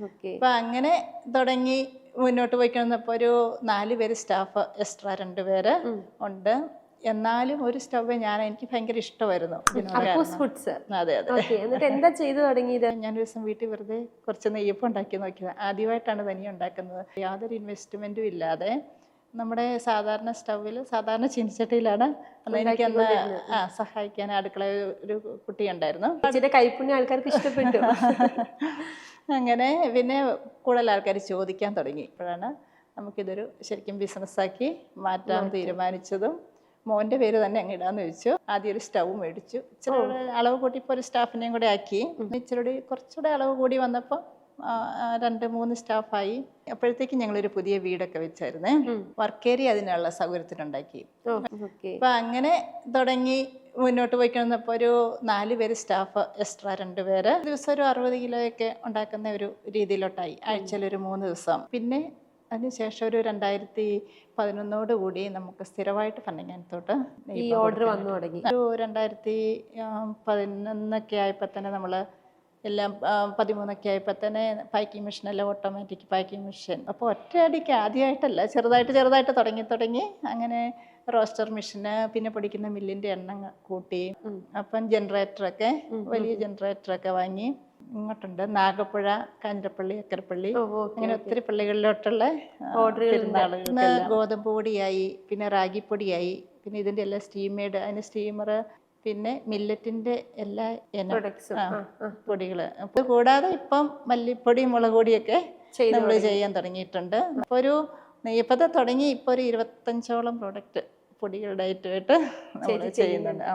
അപ്പം അങ്ങനെ തുടങ്ങി മുന്നോട്ട് പോയിക്കൊണ്ടിരുന്നപ്പോൾ ഒരു നാല് പേര് സ്റ്റാഫ് എക്സ്ട്രാ രണ്ട് പേര് ഉണ്ട്. എന്നാലും ഒരു സ്റ്റവ് ഞാൻ എനിക്ക് ഭയങ്കര ഇഷ്ടമായിരുന്നു ഫുഡ്സ് അതെ അതെ. എന്നിട്ട് എന്താ ചെയ്തു തുടങ്ങിയത്? ഞാൻ ഒരു ദിവസം വീട്ടിൽ വെറുതെ കുറച്ച് നെയ്യപ്പം ഉണ്ടാക്കി നോക്കിയത്. ആദ്യമായിട്ടാണ് തനിയെ ഉണ്ടാക്കുന്നത്. യാതൊരു ഇൻവെസ്റ്റ്മെന്റും ഇല്ലാതെ നമ്മുടെ സാധാരണ സ്റ്റൗവിൽ സാധാരണ ചീനിച്ചട്ടിയിലാണ് അന്ന് എനിക്കന്ന് ആ സഹായിക്കാൻ അടുക്കള ഒരു കുട്ടി ഉണ്ടായിരുന്നു ചേച്ചിയുടെ ആൾക്കാർക്ക് ഇഷ്ടപ്പെട്ടു. അങ്ങനെ പിന്നെ കൂടുതൽ ആൾക്കാർ ചോദിക്കാൻ തുടങ്ങി. ഇപ്പോഴാണ് നമുക്കിതൊരു ശരിക്കും ബിസിനസ്സാക്കി മാറ്റാൻ തീരുമാനിച്ചതും. മോന്റെ പേര് തന്നെ അങ്ങ് ഇടാന്ന് ചോദിച്ചു. ആദ്യം ഒരു സ്റ്റൗ മേടിച്ചു. ഇച്ചിരി അളവ് കൂട്ടി ഇപ്പോൾ ഒരു സ്റ്റാഫിനെയും കൂടെ ആക്കി. ഇച്ചിരി കൂടി കുറച്ചുകൂടെ അളവ് കൂടി വന്നപ്പോൾ രണ്ട് മൂന്ന് സ്റ്റാഫായി. അപ്പോഴത്തേക്ക് ഞങ്ങളൊരു പുതിയ വീടൊക്കെ വെച്ചായിരുന്നേ. വർക്ക് ഏരിയ അതിനുള്ള സൗകര്യത്തിനുണ്ടാക്കി. അപ്പം അങ്ങനെ തുടങ്ങി. മുന്നോട്ട് പോയിക്കഴിഞ്ഞപ്പോൾ ഒരു നാല് പേര് സ്റ്റാഫ് എക്സ്ട്രാ രണ്ട് പേര്. ദിവസം ഒരു അറുപത് കിലോയൊക്കെ ഉണ്ടാക്കുന്ന ഒരു രീതിയിലോട്ടായി. ആഴ്ചയിൽ ഒരു മൂന്ന് ദിവസം. പിന്നെ അതിനുശേഷം ഒരു രണ്ടായിരത്തി പതിനൊന്നോട് കൂടി നമുക്ക് സ്ഥിരമായിട്ട് ഫണ്ടിങ്ങത്തോട്ട് ഈ ഓർഡർ വന്നു തുടങ്ങി. ഒരു രണ്ടായിരത്തി പതിനൊന്നൊക്കെ ആയപ്പോൾ തന്നെ നമ്മൾ എല്ലാം പതിമൂന്നൊക്കെ ആയപ്പോൾ തന്നെ പാക്കിംഗ് മെഷീനെല്ലാം ഓട്ടോമാറ്റിക് പാക്കിംഗ് മെഷീൻ. അപ്പോൾ ഒറ്റയടിക്ക് ആദ്യമായിട്ടല്ല ചെറുതായിട്ട് ചെറുതായിട്ട് തുടങ്ങി തുടങ്ങി അങ്ങനെ റോസ്റ്റർ മെഷീന് പിന്നെ പൊടിക്കുന്ന മില്ലിന്റെ എണ്ണം കൂട്ടി. അപ്പം ജനറേറ്ററൊക്കെ വലിയ ജനറേറ്ററൊക്കെ വാങ്ങി ഇങ്ങോട്ടുണ്ട്. നാഗപ്പുഴ കാഞ്ഞിരപ്പള്ളി അക്കരപ്പള്ളി അങ്ങനെ ഒത്തിരി പള്ളികളിലോട്ടുള്ള ഇന്ന് ഗോതമ്പ് പൊടിയായി പിന്നെ റാഗിപ്പൊടിയായി പിന്നെ ഇതിന്റെ എല്ലാം സ്റ്റീമേഡ് അതിന് സ്റ്റീമർ പിന്നെ മില്ലറ്റിന്റെ എല്ലാ പൊടികൾ കൂടാതെ ഇപ്പം മല്ലിപ്പൊടി മുളക് പൊടിയൊക്കെ നമ്മൾ ചെയ്യാൻ തുടങ്ങിയിട്ടുണ്ട്. അപ്പോൾ ഒരു നെയ്യപ്പത്തെ തുടങ്ങി ഇപ്പോൾ ഒരു ഇരുപത്തഞ്ചോളം പ്രോഡക്റ്റ് പൊടികളുടെ ആയിട്ട് നമ്മൾ ചെയ്യുന്നുണ്ട്.